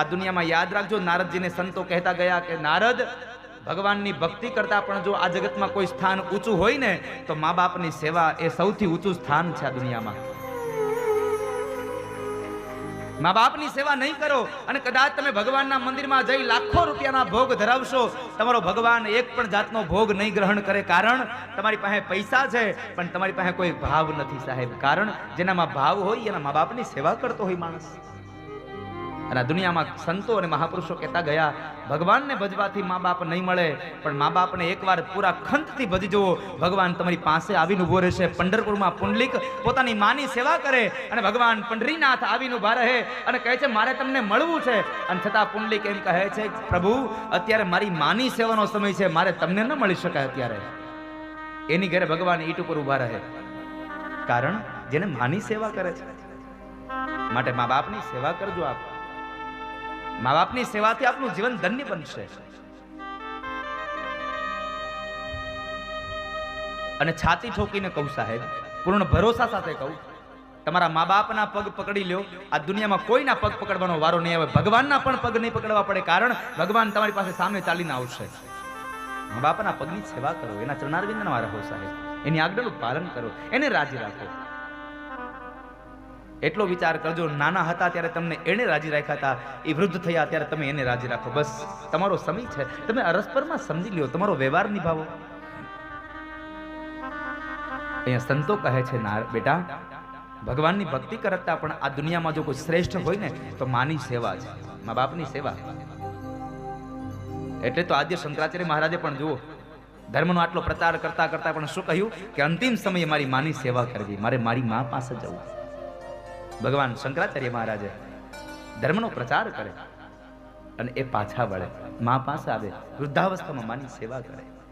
આ દુનિયામાં યાદ રાખજો, નારદજીને સંતો કહેતા ગયા કે, નારદ, ભગવાનની ભક્તિ કરતા પણ જો આ જગતમાં કોઈ સ્થાન ઊંચું હોય ને, તો મા બાપની સેવા એ સૌથી ઊંચું સ્થાન છે આ દુનિયામાં. મા બાપની સેવા નહીં કરો અને કદાચ તમે ભગવાનના મંદિરમાં જઈ લાખો રૂપિયાના ભોગ ધરાવશો. તમારો ભગવાન એક પણ જાતનો ભોગ નહીં ગ્રહણ કરે કારણ તમારી પાસે પૈસા છે, પણ તમારી પાસે કોઈ ભાવ નથી સાહેબ. કારણ જેનામાં ભાવ હોય એના મા બાપની સેવા કરતો હોય માણસ. અને દુનિયામાં સંતો અને મહાપુરુષો કહેતા ગયા, ભગવાનને ભજવાથી મા બાપ નહીં મળે, પણ મા બાપને એકવાર પૂરા ખંતથી ભજી જુઓ. ભગવાન તમારી પાસે આવીને ઊભો રહેશે. પંઢરપુરમાં પુંડલિક પોતાની માની સેવા કરે અને ભગવાન પંઢરીનાથ આવીને ઊભા રહે અને કહે છે, મારે તમને મળવું છે. અને છતાં પુંડલિક એમ કહે છે, પ્રભુ, અત્યારે મારી માની સેવાનો સમય છે. મારે તમને ન મળી શકાય અત્યારે. એની ઘરે ભગવાન ઈટ ઉપર ઊભા રહે. કારણ જેને માની સેવા કરે છે. માટે મા બાપની સેવા કરજો આપ. મા બાપની સેવાથી આપનું જીવન ધન્ય બનશે. અને છાતી ઠોકીને કહું સાહેબ, પૂર્ણ ભરોસા સાથે કહું, તમારા મા બાપના પગ પકડી લ્યો. આ દુનિયામાં કોઈના પગ પકડવાનો વારો નહીં આવે. ભગવાનના પણ પગ નહીં પકડવા પડે કારણ ભગવાન તમારી પાસે સામે ચાલીને આવશે. મા બાપના પગની સેવા કરો, એના ચરણારવિંદના રહો સાહેબ. એની આગળનું પાલન કરો, એને રાજી રાખો. એટલો વિચાર કરજો, નાના હતા ત્યારે તમને એને રાજી રાખ્યા હતા, એ વૃદ્ધ થયા ત્યારે તમે એને રાજી રાખો. બસ, તમારો સમય છે. તમે અરસ્પરમાં સમજી લ્યો, તમારો વ્યવહાર નિભાવો. અહીંયા સંતો કહે છે, ના, બેટા, ભગવાનની ભક્તિ કરતા પણ આ દુનિયામાં જો કોઈ શ્રેષ્ઠ હોય ને, તો માની સેવા છે, મા બાપની સેવા. એટલે તો આદ્ય શંકરાચાર્ય મહારાજે પણ જુઓ, ધર્મનો આટલો પ્રચાર કરતા કરતા પણ શું કહ્યું? કે અંતિમ સમયે મારી માની સેવા કરવી, મારે મારી મા પાસે જવું. ભગવાન શંકરાચાર્ય મહારાજે ધર્મનો પ્રચાર કરે અને એ પાછા વળે. મા પાસે આવે, વૃદ્ધાવસ્થામાં માની સેવા કરે.